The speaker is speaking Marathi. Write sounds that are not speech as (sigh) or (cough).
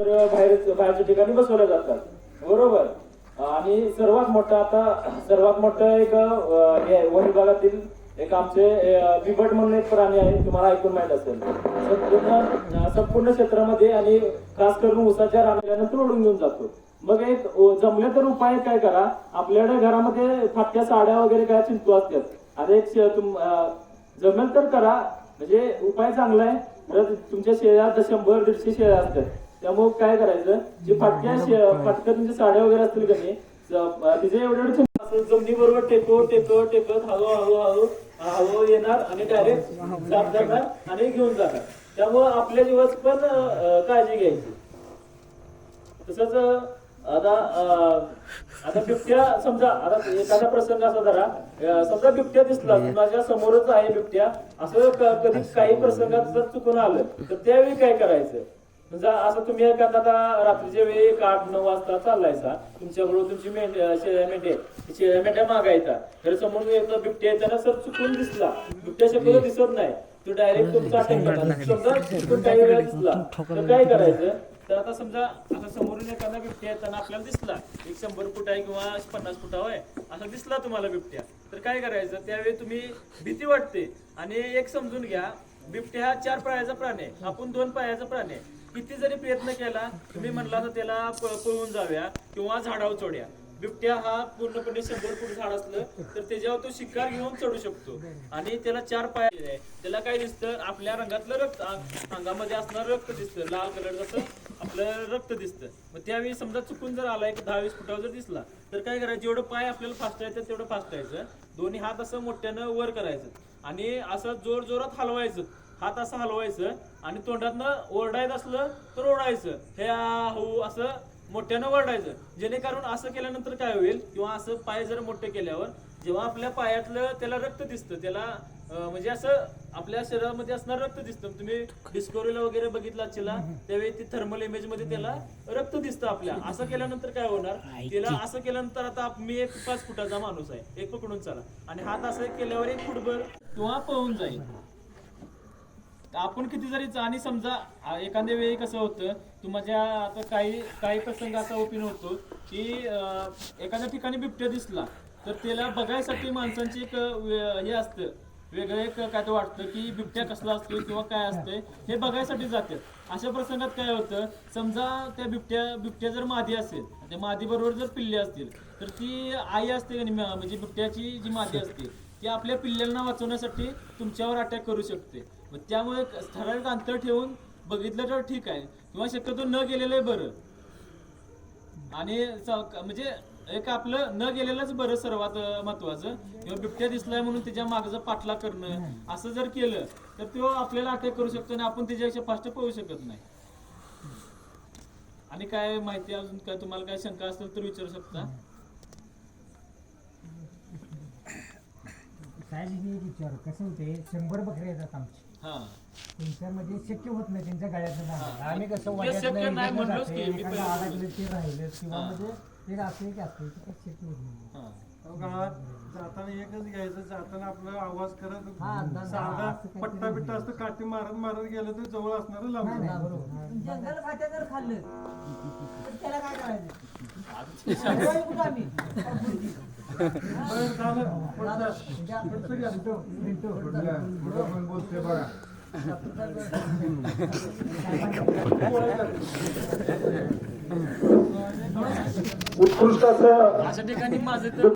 तर बाहेर बाहेरच्या ठिकाणी बसवल्या जातात. बरोबर? आणि सर्वात मोठं आता सर्वात मोठं एक हे वन विभागातील एक आमचे बिबट म्हणून एक प्राणी आहे तुम्हाला ऐकून माहीत असेल. संपूर्ण संपूर्ण क्षेत्रामध्ये आणि खास करून उसाच्या रानानंतर तोडून घेऊन जातो. मग एक जमले तर उपाय काय करा? आपल्याकडे घरामध्ये फाटक्या साड्या वगैरे काय चिंतू असतात. आणि एक तुम जमेल तर करा. म्हणजे उपाय चांगला आहे. तर तुमच्या शेळ्यात शंभर दीडशे शेळ्या असतात. त्यामुळे काय करायचं? जे फाटक्या शे- फाटक्या तुमच्या साड्या वगैरे असतील का नाही तिचे एवढे जमिनीबरोबर टेको टेको टेकत हळू हळू हळू हळू येणार आणि डायरेक्ट जात जाणार आणि घेऊन जाणार. त्यामुळं आपल्या दिवस पण काळजी घ्यायची. तसंच आता आता बिबट्या समजा आता एखादा प्रसंग असा जरा समजा बिबट्या दिसला माझ्या समोरच आहे बिबट्या असं कधी काही प्रसंगात जर चुकून आलं तर त्यावेळी काय करायचं? असं तुम्ही एखादा आता रात्रीच्या वेळी एक आठ नऊ वाजता चाललायचा तुमच्याकडून तुमची मेंढ शेळ्या मेंढ्या शेळ्या मेंढ्या मागायचा. तर समोरून येतो बिबट्या येताना सर चुकून दिसला. बिबट्या शक्यतो दिसत नाही. तो डायरेक्ट तुमचा समजा चुकून काही वेळा दिसला. तर काय करायचं? तर आता समजा आता समोरून एखादा बिबट्या येताना आपल्याला दिसला. एक शंभर फूट आहे किंवा पन्नास फूट आहे असा दिसला तुम्हाला बिबट्या. तर काय करायचं? त्यावेळी तुम्ही भीती वाटते. आणि एक समजून घ्या बिबट्या हा चार पायाचा प्राणी आहे. आपण दोन पायाचा प्राणी आहे. किती जरी प्रयत्न केला तुम्ही म्हणला तर त्याला पळून जाव्या किंवा झाडावर चढ्या. बिबट्या हा पूर्णपणे शंभर फूट झाड असलं तर त्याच्यावर तो शिकार घेऊन चढू शकतो. आणि त्याला चार पाय आहे. त्याला काय दिसतं? आपल्या रंगातलं रक्त अंगामध्ये असणारं रक्त दिसतं. लाल कलर जसं आपलं रक्त दिसतं. मग त्यावेळी समजा चुकून जर आला एक दहा वीस फुटावर जर दिसला तर काय करायचं? जेवढं पाय आपल्याला फास्ट यायचं तेवढं फास्ट यायचं. दोन्ही हात असं मोठ्यानं वर करायचं. आणि असं जोर जोरात हलवायचं. हात असं हलवायचं आणि तोंडातनं ओरडायचं असलं तर ओरडायचं. हे हो असं मोठ्यानं वरडायचं जेणेकरून असं केल्यानंतर काय होईल? किंवा असं पाय जर मोठे केल्यावर जेव्हा आपल्या पायातलं त्याला रक्त दिसतं त्याला म्हणजे असं आपल्या शरीरामध्ये असणार रक्त दिसतं. तुम्ही डिस्कवरीला वगैरे बघितला असेल त्यावेळी ती थर्मल इमेजमध्ये त्याला रक्त दिसतं आपल्या. असं केल्यानंतर काय होणार? तिला असं केल्यानंतर आता मी एक पाच फुटाचा माणूस आहे. एक पकडून चला. आणि हात असं केल्यावर एक फुटभर किंवा पळून जाईल. आपण किती जरी आणि समजा एखाद्या वेळी कसं होतं तुम्हाला आता काही काही प्रसंग असा ओपिन होतो की एखाद्या ठिकाणी बिबट्या दिसला तर त्याला बघायसाठी माणसांची एक हे असतं वेगळं एक काय तर वाटतं की बिबट्या कसला असतो किंवा काय असतंय हे बघायसाठी जातात अशा प्रसंगात काय होतं समजा त्या बिबट्या बिबट्या जर मादी असेल त्या मादी बरोबर जर पिल्ले असतील तर ती आई असते म्हणजे बिबट्याची जी मादी असते ती आपल्या पिल्ल्यांना वाचवण्यासाठी तुमच्यावर अटॅक करू शकते. मग त्यामुळे ठराविक अंतर ठेवून बघितलं तर ठीक आहे. किंवा शक्यतो न गेलेलं आहे बरं. आणि म्हणजे एक आपलं न गेलेलंच बरं सर्वात महत्वाचं. किंवा बिबट्या दिसलाय म्हणून त्याच्या मागचा पाठला करणं असं जर केलं तर तो आपल्याला अटॅक करू शकतो आणि आपण त्याच्यापेक्षा फास्ट पळू शकत नाही. आणि काय माहिती अजून? काय तुम्हाला काय शंका असेल तर विचारू शकता. मी एक विचार कसं होते शंभर बकऱ्या येतात आमची. हा. त्यांच्यामध्ये शक्य होत नाही त्यांच्या. हा. आम्ही कसं ते वाड्यातलं शक्य नाही एखादं म्हणलोच जाते, की, मी एखादं पहिलं अडकलं ते राहिलं किंवा हा. म्हणजे ते असं की असं ते काही शक्य होत नाही. हा. गावात जाताना एकच घ्यायचं जाताना आपला आवाज करत हा, अंदाज- हा, साधा असं काहीतरी पट्टा बिट्टा असतो काठी मारत मारत गेलं तर जवळ असणार नाही, लांब नाही, बरोबर. जंगल खात्या जर खाल्लं तर त्याला काय करायचं? (laughs) आता शंभर कुठं आम्ही? बरं, झालं. पुढचं. तुझ्या- मिंटू, उत्कृष्ट असं